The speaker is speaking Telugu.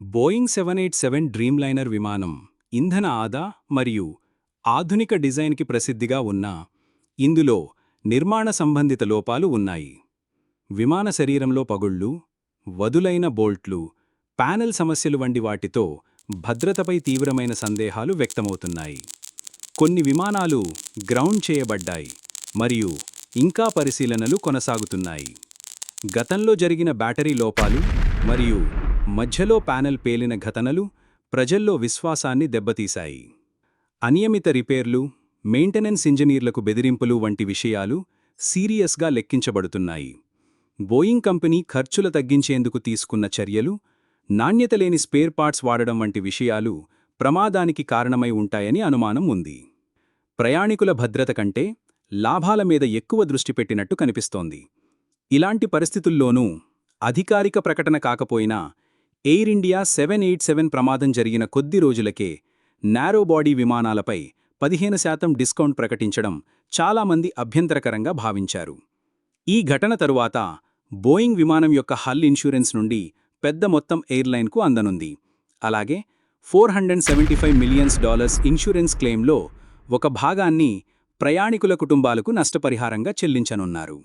Boeing seven eight seven Dreamliner విమానం ఇంధన ఆదా మరియు ఆధునిక డిజైన్కి ప్రసిద్ధిగా ఉన్న ఇందులో నిర్మాణ సంబంధిత లోపాలు ఉన్నాయి. విమాన శరీరంలో పగుళ్ళు వదులైన బోల్ట్లు ప్యానెల్ సమస్యలు వంటి వాటితో భద్రతపై తీవ్రమైన సందేహాలు వ్యక్తమవుతున్నాయి. కొన్ని విమానాలు గ్రౌండ్ చేయబడ్డాయి మరియు ఇంకా పరిశీలనలు కొనసాగుతున్నాయి. గతంలో జరిగిన బ్యాటరీ లోపాలు మరియు మధ్యలో ప్యానెల్ పేలిన ఘటనలు ప్రజల్లో విశ్వాసాన్ని దెబ్బతీశాయి. అనియమిత రిపేర్లు మెయింటెనెన్స్ ఇంజనీర్లకు బెదిరింపులు వంటి విషయాలు సీరియస్గా లెక్కించబడుతున్నాయి. బోయింగ్ కంపెనీ ఖర్చుల తగ్గించేందుకు తీసుకున్న చర్యలు నాణ్యత లేని స్పేర్ పార్ట్స్ వాడడం వంటి విషయాలు ప్రమాదానికి కారణమై ఉంటాయని అనుమానం ఉంది. ప్రయాణికుల భద్రత కంటే లాభాల మీద ఎక్కువ దృష్టి పెట్టినట్టు కనిపిస్తోంది. ఇలాంటి పరిస్థితుల్లోనూ అధికారిక ప్రకటన కాకపోయినా Air India seven eight seven ప్రమాదం జరిగిన కొద్ది రోజులకే నారో బాడీ విమానాలపై పదిహేను శాతం డిస్కౌంట్ ప్రకటించడం చాలామంది అభ్యంతరకరంగా భావించారు. ఈ ఘటన తరువాత బోయింగ్ విమానం యొక్క హల్ ఇన్సూరెన్స్ నుండి పెద్ద మొత్తం ఎయిర్లైన్కు అందనుంది. అలాగే four hundred seventy five millions dollars insurance క్లెయిమ్లో ఒక భాగాన్ని ప్రయాణికుల కుటుంబాలకు నష్టపరిహారంగా చెల్లించనున్నారు.